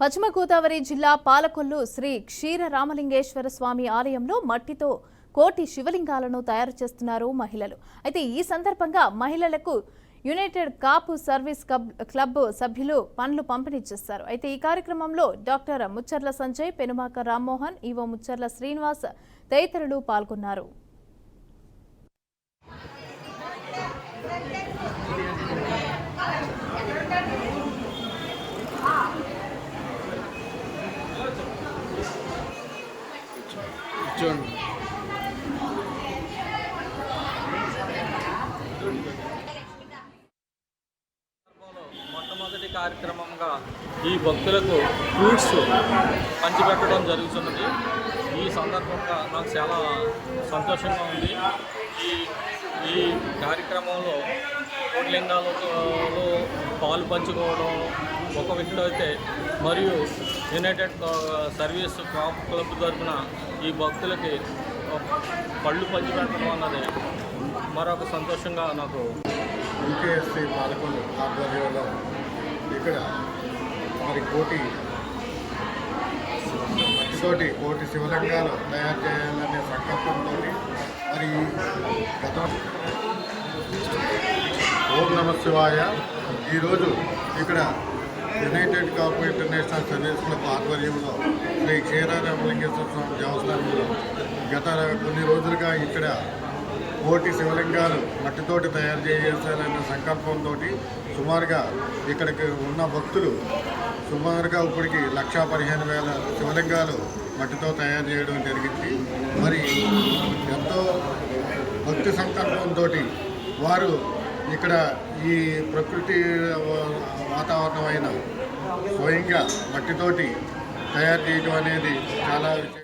పశ్చిమ గోదావరి జిల్లా పాలకొల్లు శ్రీ క్షీర రామలింగేశ్వర స్వామి ఆలయంలో మట్టితో కోటి శివలింగాలను తయారు చేస్తున్నారు మహిళలు. అయితే ఈ సందర్భంగా మహిళలకు యునైటెడ్ కాపు సర్వీస్ క్లబ్ సభ్యులు పనులు పంపిణీ చేస్తారు. అయితే ఈ కార్యక్రమంలో డాక్టర్ ముచ్చర్ల సంజయ్ పెనుమాక రామ్మోహన్ ఈవో ముచ్చర్ల శ్రీనివాస్ తదితరులు పాల్గొన్నారు. చూడండి మొట్టమొదటి కార్యక్రమంగా ఈ భక్తులకు ఫ్రూట్స్ పంచిపెట్టడం జరుగుతున్నది. ఈ సందర్భంగా నాకు చాలా సంతోషంగా ఉంది. ఈ ఈ కార్యక్రమంలో కోట్లింగాలతో పాలు పంచుకోవడం ఒక వ్యక్తి అయితే. మరియు యునైటెడ్ సర్వీస్ క్రాప్ క్లబ్ తరఫున ఈ భక్తులకి పళ్ళు పంచిపెట్టడం అన్నది మరొక సంతోషంగా నాకు యూకేఎస్సీ పాలకొల్లు ఆధ్వర్యంలో ఇక్కడ మరి కోటి మట్టితోటి కోటి శివలింగాలు తయారు చేయాలనే సంకల్పంతో మరి గతం ఓం నమ శివాయ. ఈరోజు ఇక్కడ united Kapu international service club ఆధ్వర్యంలో శ్రీ క్షీరారామలింగేశ్వర స్వామి దేవస్థానంలో గత కొన్ని రోజులుగా ఇక్కడ కోటి శివలింగాలు మట్టితోటి తయారు చేయాలనే సంకల్పంతో సుమారుగా ఇక్కడికి ఉన్న భక్తులు సుమారుగా ఇప్పటికి లక్షా పదిహేను వేల శివలింగాలు మట్టితో తయారు చేయడం జరిగింది. మరి ఎంతో భక్తి సంకల్పంతో వారు ఇక్కడ ఈ ప్రకృతి వాతావరణం అయిన స్వయంగా మట్టితోటి తయారు చేయడం అనేది చాలా